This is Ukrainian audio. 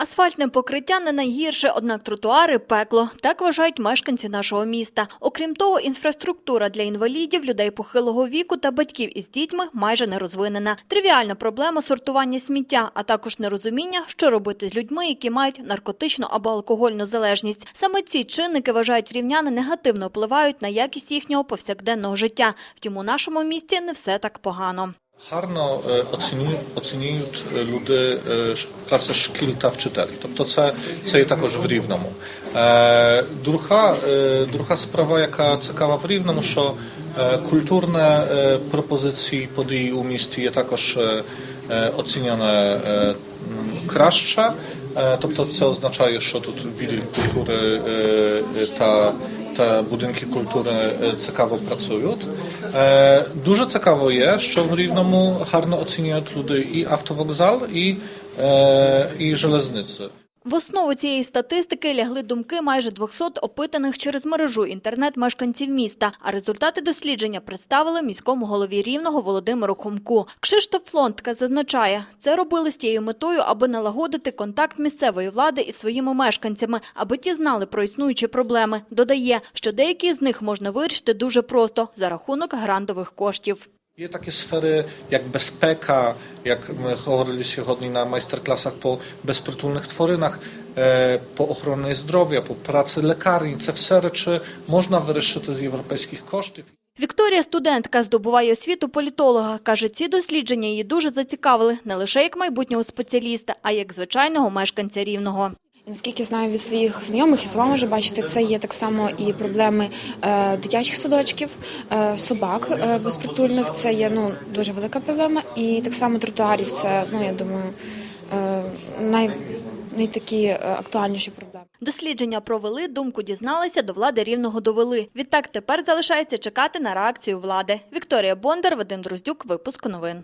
Асфальтне покриття не найгірше, однак тротуари пекло. Так вважають мешканці нашого міста. Окрім того, інфраструктура для інвалідів, людей похилого віку та батьків із дітьми майже не розвинена. Тривіальна проблема сортування сміття, а також нерозуміння, що робити з людьми, які мають наркотичну або алкогольну залежність. Саме ці чинники вважають рівняни негативно впливають на якість їхнього повсякденного життя. Втім, у нашому місті не все так погано. Гарно е, оцінюють, оцінюють е, люди е, ш- працю шкіл та вчителів. Тобто це, це є також в Рівному. Е, Друга, е, друга справа, яка цікава в Рівному, що е, культурне е, пропозиції подій у місті є також е, е, оцінюване е, м, краще. Е, Тобто це означає, що тут відділ культури е, е, та te budynki kultury e, ciekawo pracują. E, dużo ciekawo jest, że w Rivnomu harno oceniają ludy i autowoksal, i, e, i żeleznicy. В основу цієї статистики лягли думки майже 200 опитаних через мережу інтернет мешканців міста. А результати дослідження представили міському голові рівного Володимиру Хомку. Кшиштоф Флонтка зазначає, це робили з тією метою, аби налагодити контакт місцевої влади із своїми мешканцями, аби ті знали про існуючі проблеми. Додає, що деякі з них можна вирішити дуже просто за рахунок грантових коштів. Є такі сфери, як безпека, як ми говорили сьогодні на майстер-класах по безпритульних тваринах, по охороні здоров'я, по праці лікарні. Це все речі можна вирішити з європейських коштів. Вікторія студентка здобуває освіту політолога. Каже, ці дослідження її дуже зацікавили не лише як майбутнього спеціаліста, а як звичайного мешканця рівного. Наскільки знаю від своїх знайомих, і сама вже бачите, це є так само і проблеми е, дитячих садочків, е, собак е, безпритульних. Це є ну дуже велика проблема. І так само тротуарів. Це ну я думаю, най, найтакі актуальніші проблеми. Дослідження провели, думку дізналися, до влади рівного довели. Відтак тепер залишається чекати на реакцію влади. Вікторія Бондар, Вадим Дроздюк, випуск новин.